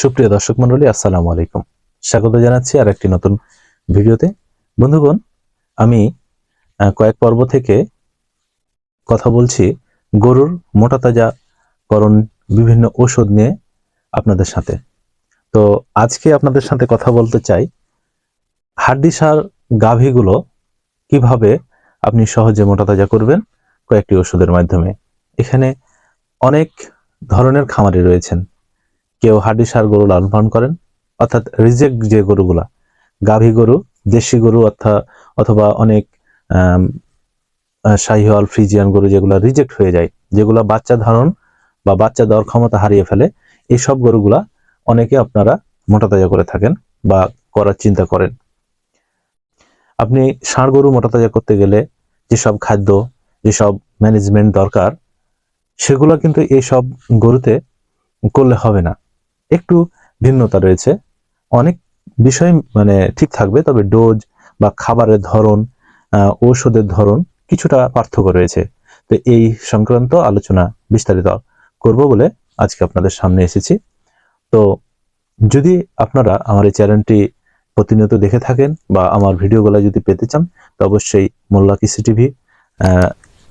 সুপ্রিয় দর্শক মন্ডলী আসসালামু আলাইকুম। স্বাগত জানাচ্ছি আর একটি নতুন ভিডিওতে। বন্ধুগণ, আমি কয়েক পর্ব থেকে কথা বলছি গরুর মোটা তাজা করণ, বিভিন্ন ওষুধ নিয়ে আপনাদের সাথে। তো আজকে আপনাদের সাথে কথা বলতে চাই হাড্ডিসার গাভীগুলো কীভাবে আপনি সহজে মোটা তাজা করবেন কয়েকটি ওষুধের মাধ্যমে। এখানে অনেক ধরনের খামারি রয়েছেন। কেউ হাড্ডি সার গরু লালন পালন করেন, অর্থাৎ রিজেক্ট যে গরুগুলা, গাভী গরু, দেশি গরু অর্থাৎ অথবা অনেক শাহিওয়াল, ফ্রিজিয়ান গরু যেগুলো রিজেক্ট হয়ে যায়, যেগুলো বাচ্চা ধারণ বা বাচ্চা দেওয়ার ক্ষমতা হারিয়ে ফেলে এই সব গরুগুলা অনেকে আপনারা মোটা তাজা করে থাকেন বা করার চিন্তা করেন। আপনি ষাঁড় গরু মোটা তাজা করতে গেলে যেসব খাদ্য, যেসব ম্যানেজমেন্ট দরকার, সেগুলো কিন্তু এইসব গরুতে করলে হবে না। একটু ভিন্নতা রয়েছে। অনেক বিষয় মানে ঠিক থাকবে, তবে ডোজ বা খাবারের ধরন ঔষধের ধরন কিছুটা পার্থক্য রয়েছে। তো এই সংক্রান্ত আলোচনা বিস্তারিত করব বলে আজকে আপনাদের সামনে এসেছি। তো যদি আপনারা আমার এই চ্যানেলটি প্রতিনিয়ত দেখে থাকেন বা আমার ভিডিওগুলো যদি পেতে চান, তো অবশ্যই মোল্লা কিসি টিভি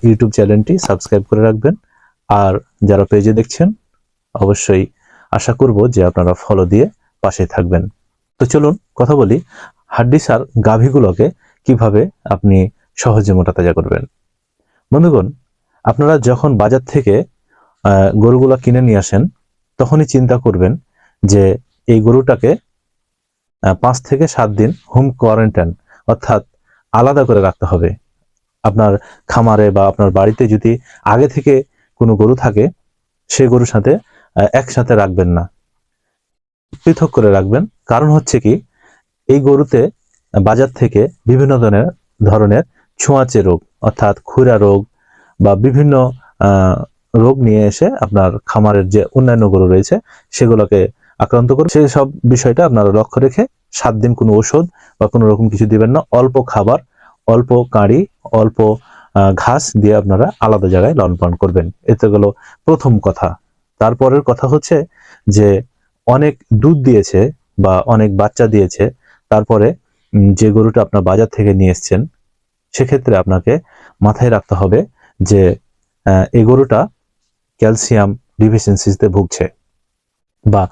ইউটিউব চ্যানেলটি সাবস্ক্রাইব করে রাখবেন। আর যারা পেজে দেখছেন, অবশ্যই আশা করব যে আপনারা ফলো দিয়ে পাশে থাকবেন। তো চলুন কথা বলি হাড্ডিসার গাভীগুলোকে কীভাবে আপনি সহজে মোটা তাজা করবেন। বন্ধুগণ, আপনারা যখন বাজার থেকে গরুগুলা কিনে নিয়ে আসেন, তখনই চিন্তা করবেন যে এই গরুটাকে পাঁচ থেকে সাত দিন হোম কোয়ারেন্টাইন অর্থাৎ আলাদা করে রাখতে হবে। আপনার খামারে বা আপনার বাড়িতে যদি আগে থেকে কোনো গরু থাকে, সে গরুর সাথে একসাথে রাখবেন না। পৃথক করে রাখবেন। কারণ হচ্ছে কি, এই গরুতে বাজার থেকে বিভিন্ন ধরনের ধরনের ছোঁয়াচে রোগ, অর্থাৎ খুরা রোগ বা বিভিন্ন রোগ নিয়ে এসে আপনার খামারের যে অন্যান্য গরু রয়েছে, সেগুলোকে আক্রান্ত করে সেই সব বিষয়টা আপনারা লক্ষ্য রেখে সাত দিন কোনো ওষুধ বা কোনো রকম কিছু দিবেন না। অল্প খাবার, অল্প কাঁড়ি, অল্প ঘাস দিয়ে আপনারা আলাদা জায়গায় লালন পালন করবেন। এতে গেল প্রথম কথা। তারপরের কথা হচ্ছে যে অনেক দুধ দিয়েছে বা অনেক বাচ্চা দিয়েছে, তারপরে যে গরুটা আপনার বাজার থেকে নিয়ে এসছেন, সেক্ষেত্রে আপনাকে মাথায় রাখতে হবে যে এই গরুটা ক্যালসিয়াম ডিফিসিয়েন্সিতে ভুগছে বা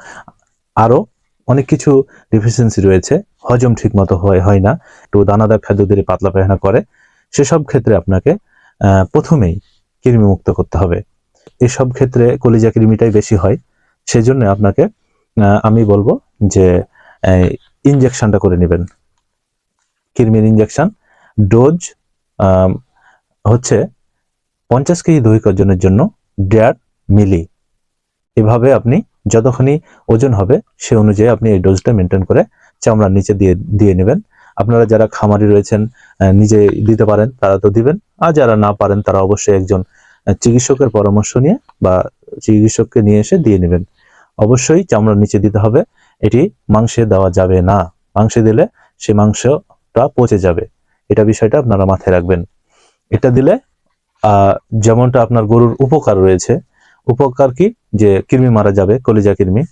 আরও অনেক কিছু ডিফিসিয়েন্সি রয়েছে, হজম ঠিক মতো হয় হয় না, একটু দানাদার খাদ্য দিলে পাতলা পায়খানা করে, সেসব ক্ষেত্রে আপনাকে প্রথমেই কৃমিমুক্ত করতে হবে। এসব ক্ষেত্রে কলিজা কৃমিটাই বেশি হয়। সেজন্য আপনাকে আমি বলব যে ইনজেকশনটা করে নেবেন। কৃমির ইনজেকশন ডোজ হচ্ছে পঞ্চাশ কেজি দৈহিক অর্জনের জন্য দেড় মিলি। এভাবে আপনি যতখানি ওজন হবে, সে অনুযায়ী আপনি এই ডোজটা মেনটেন করে চামড়ার নিচে দিয়ে দিয়ে নেবেন। আপনারা যারা খামারি রয়েছেন নিজে দিতে পারেন, তারা তো দিবেন। আর যারা না পারেন, তারা অবশ্যই একজন চিকিৎসকের পরামর্শ নিয়ে বা চিকিৎসককে নিয়ে এসে দিয়ে নেবেন। অবশ্যই চামড়ার নিচে দিতে হবে, এটি মাংসে দেওয়া যাবে না। মাংসে দিলে সে মাংসটা পচে যাবে। এটা বিষয়টা আপনারা মাথায় রাখবেন। এটা দিলে যেমনটা আপনার গরুর উপকার রয়েছে, উপকার কি? যে কৃমি মারা যাবে, কলিজা কৃমি।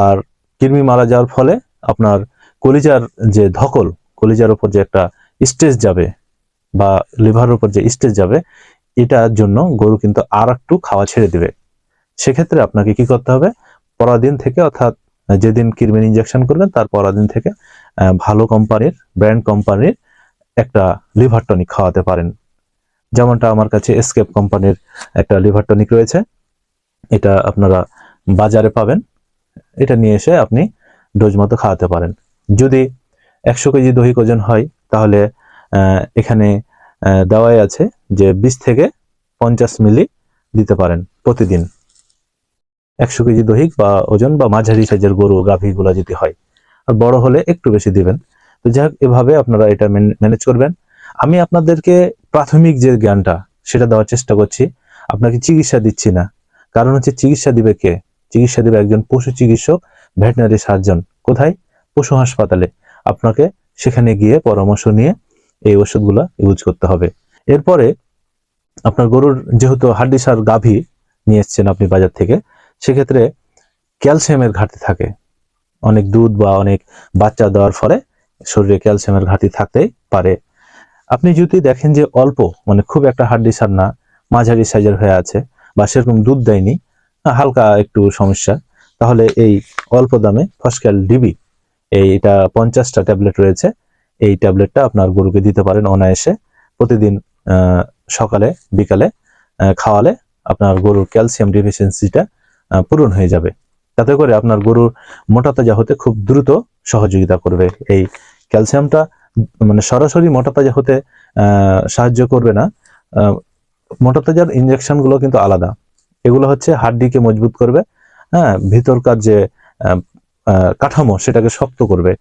আর কৃমি মারা যাওয়ার ফলে আপনার কলিজার যে ধকল, কলিজার উপর যে একটা স্টেজ যাবে বা লিভারের উপর যে স্টেজ যাবে এটার জন্য গরু কিন্তু আর একটু খাওয়া ছেড়ে দিবে। সেক্ষেত্রে আপনাকে কি করতে হবে? পরাদিন থেকে অর্থাৎ যেদিন কৃমির ইঞ্জেকশন করবেন, তার পরাদিন থেকে ভালো কোম্পানির ব্র্যান্ড কোম্পানির একটা লিভার টনিক খাওয়াতে পারেন। যেমনটা আমার কাছে এসকেপ কোম্পানির একটা লিভার টনিক রয়েছে। এটা আপনারা বাজারে পাবেন। এটা নিয়ে এসে আপনি ডোজ মতো খাওয়াতে পারেন। যদি একশো কেজি দৈহিক ওজন হয়, তাহলে এখানে দেওয়াই আছে যে বিশ থেকে পঞ্চাশ মিলি দিতে পারেন প্রতিদিন। একশো কেজি দৈহিক বা ওজন বা মাঝারি সাইজের গরু, গাভীগুলা যদি হয়, আর বড় হলে একটু বেশি দিবেন। তো যাই হোক, এভাবে আপনারা এটা ম্যানেজ করবেন। আমি আপনাদেরকে প্রাথমিক যে জ্ঞানটা, সেটা দেওয়ার চেষ্টা করছি। আপনাকে চিকিৎসা দিচ্ছি না। কারণ হচ্ছে চিকিৎসা দিবে কে? চিকিৎসা দিবে একজন পশু চিকিৎসক, ভেটেনারি সার্জন। কোথায়? পশু হাসপাতালে। আপনাকে সেখানে গিয়ে পরামর্শ নিয়ে এই ওষুধগুলো ইউজ করতে হবে। এরপরে আপনার গরুর যেহেতু হাড্ডিসার গাভী নিয়ে এসছেন আপনি বাজার থেকে, সেক্ষেত্রে ক্যালসিয়ামের ঘাটতি থাকে। অনেক দুধ বা অনেক বাচ্চা দেওয়ার ফলে শরীরে ক্যালসিয়ামের ঘাটতি থাকতেই পারে। আপনি যদি দেখেন যে অল্প মানে খুব একটা হাড্ডি সার না, মাঝারি সাইজের হয়ে আছে বা সেরকম দুধ দেয়নি, হালকা একটু সমস্যা, তাহলে এই অল্প দামে ফসক্যাল ডিবি এইটা পঞ্চাশটা ট্যাবলেট রয়েছে, এই ট্যাবলেটটা আপনার গরুকে দিতে পারেন অনায়াসে। প্রতিদিন সকালে, বিকালে খাওয়ালে আপনার গরুর ক্যালসিয়াম ডিফিসিয়েন্সিটা পূরণ হয়ে যাবে। তাতে করে আপনার গরুর মোটা তাজা হতে খুব দ্রুত সহযোগিতা করবে। এই ক্যালসিয়ামটা মানে সরাসরি মোটা তাজা হতে সাহায্য করবে না। মোটা তাজার ইঞ্জেকশনগুলো কিন্তু আলাদা। এগুলো হচ্ছে হাড্ডিকে মজবুত করবে হ্যাঁ ভিতরকার যে কাঠামো সেটাকে শক্ত করবে।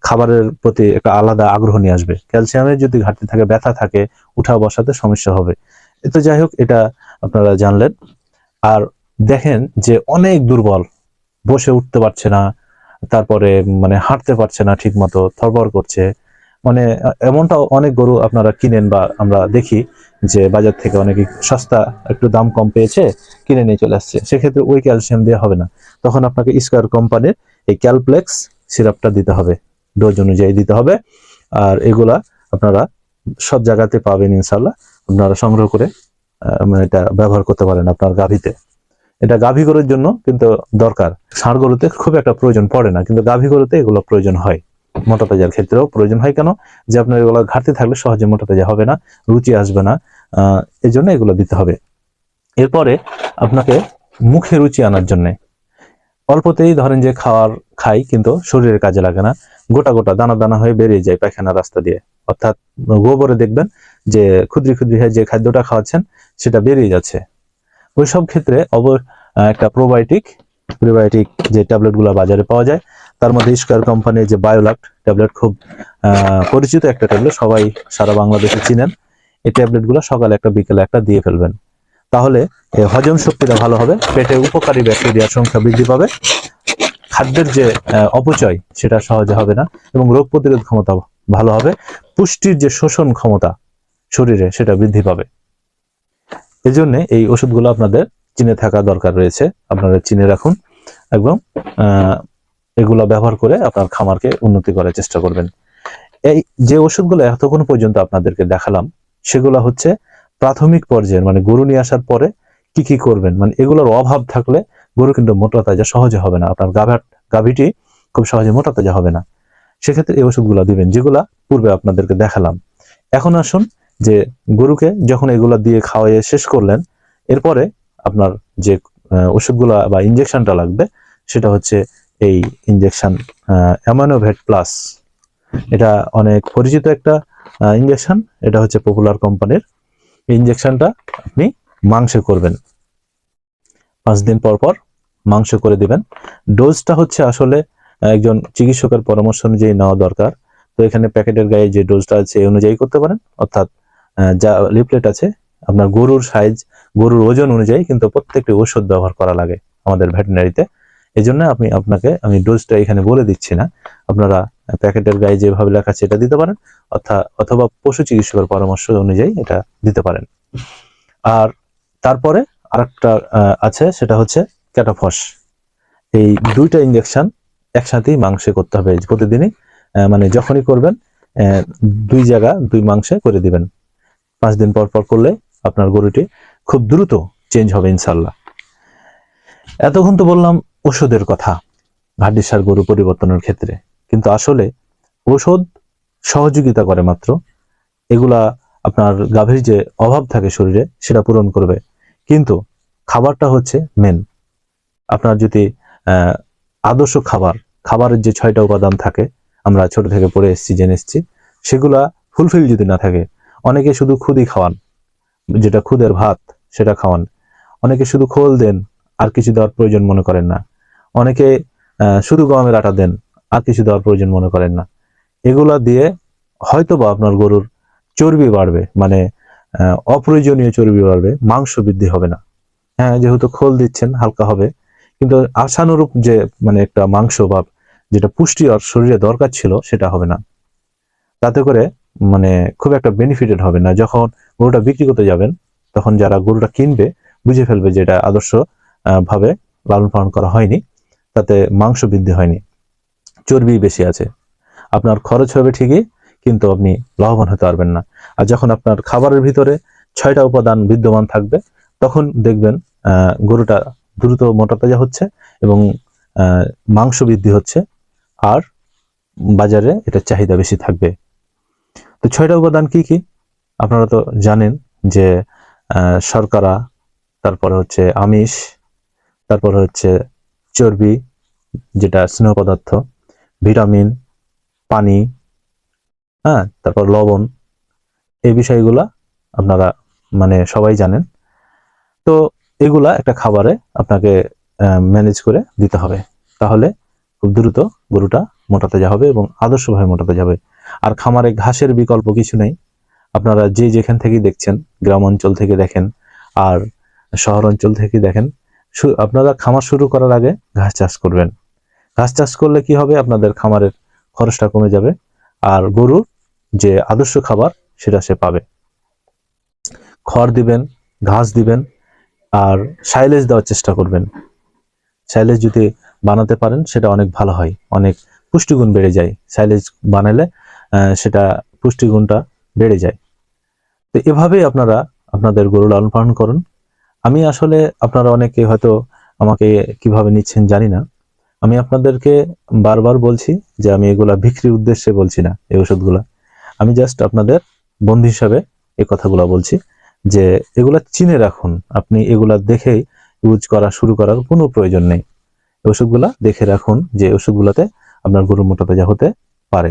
খাবারের প্রতি একটা আলাদা আগ্রহ নিয়ে আসবে। ক্যালসিয়ামের যদি ঘাটতি থাকে ব্যথা থাকে উঠা বসাতে সমস্যা হবে। তো যাই হোক এটা আপনারা জানলেন। আর দেখেন যে অনেক দুর্বল বসে উঠতে পারছে না তারপরে মানে হাঁটতে পারছে না ঠিক মতো থরবর করছে। মানে আহ, এমনটা অনেক গরু আপনারা কিনেন বা আমরা দেখি যে বাজার থেকে অনেকে সস্তা একটু দাম কম পেয়েছে কিনে নিয়ে চলে আসছে। সেক্ষেত্রে ওই ক্যালসিয়াম দেওয়া হবে না। তখন আপনাকে স্কোয়ার কোম্পানির এই ক্যালপ্লেক্স সিরাপটা দিতে হবে। ডোজ অনুযায়ী দিতে হবে। আর এগুলা আপনারা সব জায়গাতে পাবেন ইনশাল্লাহ আপনারা সংগ্রহ করে মানে এটা ব্যবহার করতে পারেন আপনার গাভীতে। এটা গাভী গরুর জন্য কিন্তু দরকার। ষাঁড় গরুতে খুব একটা প্রয়োজন পড়ে না, কিন্তু গাভী গরুতে এগুলো প্রয়োজন হয়। মোটা তাজার ক্ষেত্রেও প্রয়োজন হয়। কেন? যে আপনার এগুলো ঘাটতি থাকলে সহজে মোটা তাজা হবে না, রুচি আসবে না, আহ এই জন্য এগুলো দিতে হবে। এরপরে আপনাকে মুখে রুচি আনার জন্য অল্পতেই ধরেন যে খাওয়ার, খাই, কিন্তু শরীরের কাজে লাগে না। গোটা গোটা দানা দানা হয়ে বেরিয়ে যায় পায়খানা রাস্তা দিয়ে। অর্থাৎ গোবরে দেখবেন যে ক্ষুদ্রি ক্ষুদ্রি হয়ে যে খাদ্যটা খাওয়াচ্ছেন, সেটা বেরিয়ে যাচ্ছে। ওই সব ক্ষেত্রে অব একটা প্রোবায়োটিক প্রিবায়োটিক যে ট্যাবলেটগুলো বাজারে পাওয়া যায়, তার মধ্যে স্কোয়ার কোম্পানির যে বায়োলাক্ট ট্যাবলেট খুব পরিচিত একটা ট্যাবলেট, সবাই সারা বাংলাদেশে চিনেন। এই ট্যাবলেটগুলো সকালে একটা, বিকেলে একটা দিয়ে ফেলবেন। তাহলে হজম শক্তিটা ভালো হবে, পেটে উপকারী ব্যাকটেরিয়ার সংখ্যা বৃদ্ধি পাবে। খাদ্যের যে অপচয়, সেটা সহজে হবে না এবং রোগ প্রতিরোধ ক্ষমতা ভালো হবে। পুষ্টির যে শোষণ ক্ষমতা শরীরে, সেটা বৃদ্ধি পাবে। এজন্য এই ওষুধগুলো আপনাদের চিনে থাকা দরকার রয়েছে। আপনারা চিনে রাখুন এবং এগুলো ব্যবহার করে আপনার খামারকে উন্নতি করার চেষ্টা করবেন। এই যে ওষুধগুলো এতক্ষণ পর্যন্ত আপনাদেরকে দেখালাম, সেগুলো হচ্ছে প্রাথমিক পর্যায়ের মানে গরু নিয়ে আসার পরে কি কি করবেন? মানে এগুলোর অভাব থাকলে গরু কিন্তু মোটা তাজা সহজে হবে না। আপনার গাভা গাভীটি খুব সহজে মোটা তাজা হবে না। সেক্ষেত্রে এই ওষুধগুলো দিবেন, যেগুলা পূর্বে আপনাদেরকে দেখালাম। এখন আসুন যে গরুকে যখন এগুলা দিয়ে খাওয়াইয়ে শেষ করলেন, এরপরে আপনার যে ওষুধগুলা বা ইনজেকশনটা লাগবে, সেটা হচ্ছে এই ইনজেকশন অ্যামানোভেট প্লাস এটা অনেক পরিচিত একটা ইনজেকশন এটা হচ্ছে পপুলার কোম্পানির এই ইনজেকশনটা আপনি মাংসে করবেন। পাঁচ দিন পর পর মাংস করে দিবেন। ডোজটা হচ্ছে আসলে একজন চিকিৎসকের পরামর্শ অনুযায়ী নেওয়া দরকার। তো এখানে প্যাকেটের গায়ে যে ডোজটা আছে এই অনুযায়ী করতে পারেন। অর্থাৎ যা লিফলেট আছে, আপনার গরুর সাইজ গরুর ওজন অনুযায়ী কিন্তু প্রত্যেকটি ওষুধ ব্যবহার করা লাগে আমাদের ভেটেনারিতে এই জন্য আমি আপনাকে, আমি ডোজটা এখানে বলে দিচ্ছি না। আপনারা প্যাকেটের গায়ে যেভাবে লেখা আছে এটা দিতে পারেন অর্থাৎ অথবা পশু চিকিৎসকের পরামর্শ অনুযায়ী এটা দিতে পারেন। আর তারপরে আরেকটা আছে, সেটা হচ্ছে ক্যাটাফস। এই দুইটা ইঞ্জেকশন একসাথেই মাংসে করতে হবে প্রতিদিনই মানে যখনই করবেন দুই জায়গা, দুই মাংসে করে দিবেন। পাঁচ দিন পর পর করলে আপনার গরুটি খুব দ্রুত চেঞ্জ হবে ইনশাল্লাহ এতক্ষণ তো বললাম ওষুধের কথা হাড্ডিসার গরু পরিবর্তনের ক্ষেত্রে। কিন্তু আসলে ওষুধ সহযোগিতা করে মাত্র। এগুলা আপনার গাভীর যে অভাব থাকে শরীরে, সেটা পূরণ করবে। কিন্তু খাবারটা হচ্ছে মেন আপনার যদি আদর্শ খাবার, খাবারের যে ছয়টা উপাদান থাকে, আমরা ছোট থেকে পড়ে এসেছি, জেনে এসেছি, সেগুলা ফুলফিল যদি না থাকে, অনেকে শুধু খুদি খাওয়ান, যেটা খুদের ভাত, সেটা খাওয়ান। অনেকে শুধু খোল দেন, আর কিছু দেওয়ার প্রয়োজন মনে করেন না। অনেকে শুধু গমের আটা দেন আর কিছু দেওয়ার প্রয়োজন মনে করেন না। এগুলা দিয়ে হয়তোবা আপনার গরুর চর্বি বাড়বে মানে অপ্রয়োজনীয় চর্বি বাড়বে, মাংস বৃদ্ধি হবে না। হ্যাঁ যেহেতু খোল দিচ্ছেন, হালকা হবে। কিন্তু আশানুরূপ যে মানে একটা মাংস বা যেটা পুষ্টি আর শরীরে দরকার ছিল, সেটা হবে না। তাতে করে মানে খুব একটা বেনিফিটেড হবে না। যখন গরুটা বিক্রি করতে যাবেন, তখন যারা গরুটা কিনবে, বুঝে ফেলবে যে এটা আদর্শ ভাবে লালন পালন করা হয়নি, তাতে মাংস বৃদ্ধি হয়নি। চর্বি বেশি আছে। আপনার খরচ হবে ঠিকই, কিন্তু আপনি লাভবান হতে পারবেন না। আর যখন আপনার খাবারের ভিতরে ছয়টা উপাদান বিদ্যমান থাকবে, তখন দেখবেন গরুটা দ্রুত মোটা তাজা হচ্ছে এবং মাংস বৃদ্ধি হচ্ছে আর বাজারে এটার চাহিদা বেশি থাকবে। তো ছয়টা উপাদান কি কি? আপনারা তো জানেন যে শর্করা, তারপরে হচ্ছে আমিষ, তারপরে হচ্ছে চর্বি, যেটা স্নেহ পদার্থ ভিটামিন, পানি হ্যাঁ তারপর লবণ, এই বিষয়গুলা আপনারা মানে সবাই জানেন। তো এগুলা একটা খাবারে আপনাকে ম্যানেজ করে দিতে হবে। তাহলে খুব দ্রুত গরুটা মোটাতে যা হবে এবং আদর্শভাবে মোটাতে যাবে আর খামারে ঘাসের বিকল্প কিছু নেই। আপনারা যে যেখান থেকে দেখছেন, গ্রাম অঞ্চল থেকে দেখেন আর শহর অঞ্চল থেকে দেখেন আপনারা খামার শুরু করার আগে ঘাস চাষ করবেন। ঘাস চাষ করলে কি হবে? আপনাদের খামারের খরচটা কমে যাবে। আর গরুর যে আদর্শ খাবার, সেটা সে পাবে। খড় দিবেন, ঘাস দিবেন, আর সাইলেজ দেওয়ার চেষ্টা করবেন। সাইলেজ যদি বানাতে পারেন, সেটা অনেক ভালো হয়। অনেক পুষ্টিগুণ বেড়ে যায়। সাইলেজ বানালে সেটা পুষ্টিগুণটা বেড়ে যায়। তো এভাবেই আপনারা আপনাদের গরু লালন পালন করুন। আমি আসলে আপনারা অনেকে হয়তো আমাকে কীভাবে নিচ্ছেন জানি না। আমি আপনাদেরকে বারবার বলছি যে আমি এগুলা বিক্রির উদ্দেশ্যে বলছি না, এই ওষুধগুলা। আমি জাস্ট আপনাদের বন্ধু হিসাবে এই কথাগুলো বলছি যে এগুলা চিনে রাখুন। আপনি এগুলা দেখেই ইউজ করা শুরু করার কোনো প্রয়োজন নেই। ওষুধগুলা দেখে রাখুন যে ওষুধগুলাতে আপনার গরু মোটা তাজা হতে পারে।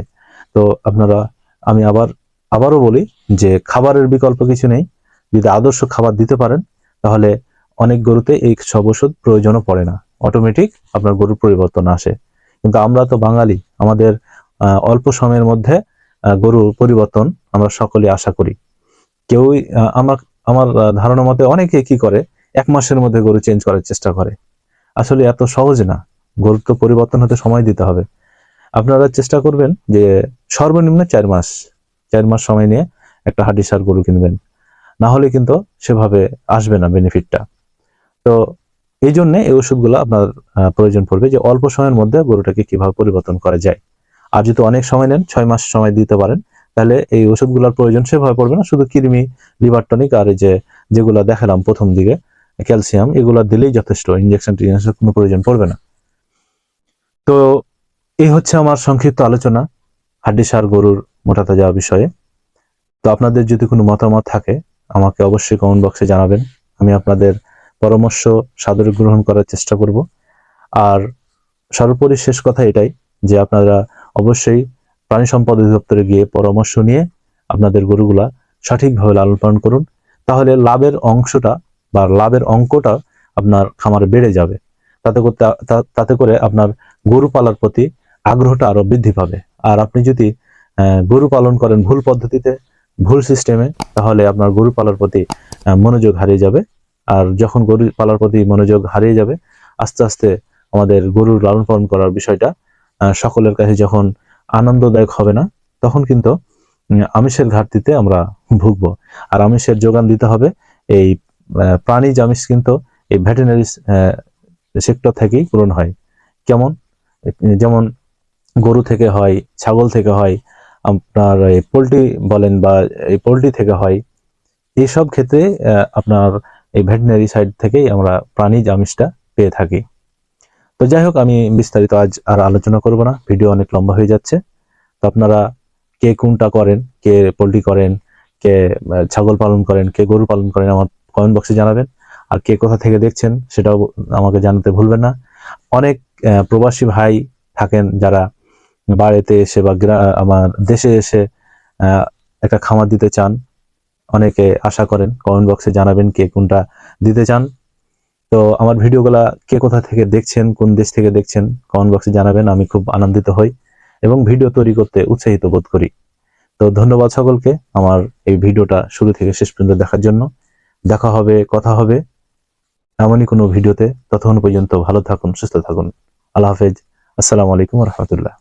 তো আপনারা, আমি আবার, আবারও বলি যে খাবারের বিকল্প কিছু নেই। যদি আদর্শ খাবার দিতে পারেন, তাহলে অনেক গরুতে এই সব ওষুধ প্রয়োজনও পড়ে না। অটোমেটিক আপনার গরুর পরিবর্তন আসে। কিন্তু আমরা তো বাঙালি, আমাদের অল্প সময়ের মধ্যে গরুর পরিবর্তন আমরা সকলে আশা করি। কেউই আমার আমার ধারণা মতে অনেকে কি করে? এক মাসের মধ্যে গরু চেঞ্জ করার চেষ্টা করে। আসলে এত সহজ না। গরুর তো পরিবর্তন হতে সময় দিতে হবে। আপনারা চেষ্টা করবেন যে সর্বনিম্ন চার মাস চার মাস সময় নিয়ে একটা হাড্ডি সার গরু কিনবেন। না হলে কিন্তু সেভাবে আসবে না বেনিফিটটা তো এই জন্য এই ওষুধগুলো আপনার প্রয়োজন পড়বে যে অল্প সময়ের মধ্যে গরুটাকে কীভাবে পরিবর্তন করা যায়। আর যদি অনেক সময় নেন, ছয় মাস সময় দিতে পারেন, তাহলে এই ওষুধগুলোর প্রয়োজন সেভাবে পড়বে না। শুধু কৃমি, লিভার টনিক আর এই যে, যেগুলো দেখালাম প্রথম দিকে, ক্যালসিয়াম, এগুলো দিলেই যথেষ্ট। ইঞ্জেকশন টিনজেকশন কোনো প্রয়োজন পড়বে না। তো এই হচ্ছে আমার সংক্ষিপ্ত আলোচনা হাড্ডি সার গরুর মোটাতে যাওয়া বিষয়ে। তো আপনাদের যদি কোনো মতামত থাকে, আমাকে অবশ্যই কমেন্ট বক্সে জানাবেন। আমি আপনাদের পরামর্শ সাদরে গ্রহণ করার চেষ্টা করব। আর সর্বোপরি শেষ কথা এটাই যে আপনারা অবশ্যই প্রাণী সম্পদ অধিদপ্তরে গিয়ে পরামর্শ নিয়ে আপনাদের গরুগুলা সঠিকভাবে লালন পালন করুন। তাহলে লাভের অংশটা বা লাভের অঙ্কটা আপনার খামারে বেড়ে যাবে। তাতে করতে তাতে করে আপনার গরু পালার প্রতি আগ্রহটা আরও বৃদ্ধি পাবে। আর আপনি যদি গরু পালন করেন ভুল পদ্ধতিতে, ভুল সিস্টেমে তাহলে আপনার গরু পালার প্রতি মনোযোগ হারিয়ে যাবে। আর যখন গরু পালার প্রতি মনোযোগ হারিয়ে যাবে, আস্তে আস্তে আমাদের গরুর লালন পালন করার বিষয়টা সকলের কাছে যখন আনন্দদায়ক হবে না, তখন কিন্তু আমিষের ঘাটতিতে আমরা ভুগবো। আর আমিষের যোগান দিতে হবে এই প্রাণীজ আমিষ কিন্তু এই ভেটেনারি সেক্টর থেকেই পূরণ হয়। কেমন? যেমন গরু থেকে হয়, ছাগল থেকে হয়, আপনার এই পোলট্রি বলেন বা এই পোলট্রি থেকে হয় এইসব ক্ষেত্রে আপনার এই ভেটেনারি সাইড থেকেই আমরা প্রাণীজ আমিষটা পেয়ে থাকি। তো যাই হোক, আমি বিস্তারিত আজ আর আলোচনা করব না। ভিডিও অনেক লম্বা হয়ে যাচ্ছে। তো আপনারা কে কোনটা করেন, কে পোলট্রি করেন, কে ছাগল পালন করেন, কে গরু পালন করেন, আমার কমেন্ট বক্সে জানাবেন। আর কে কোথা থেকে দেখছেন, সেটাও আমাকে জানাতে ভুলবেন না। অনেক প্রবাসী ভাই থাকেন যারা বাড়িতে এসে বা আমার দেশে এসে একটা খামার দিতে চান। অনেকে আশা করেন কমেন্ট বক্সে জানাবেন কে কোনটা দিতে চান। তো আমার ভিডিওগুলা কে কোথা থেকে দেখছেন, কোন দেশ থেকে দেখছেন কমেন্ট বক্সে জানাবেন, আমি খুব আনন্দিত হই এবং ভিডিও তৈরি করতে উৎসাহিত বোধ করি। তো ধন্যবাদ সকলকে আমার এই ভিডিওটা শুরু থেকে শেষ পর্যন্ত দেখার জন্য। দেখা হবে, কথা হবে এমনই কোনো ভিডিওতে। ততক্ষণ পর্যন্ত ভালো থাকুন, সুস্থ থাকুন। আল্লাহ হাফেজ। আসসালামু আলাইকুম রহমতুল্লাহ।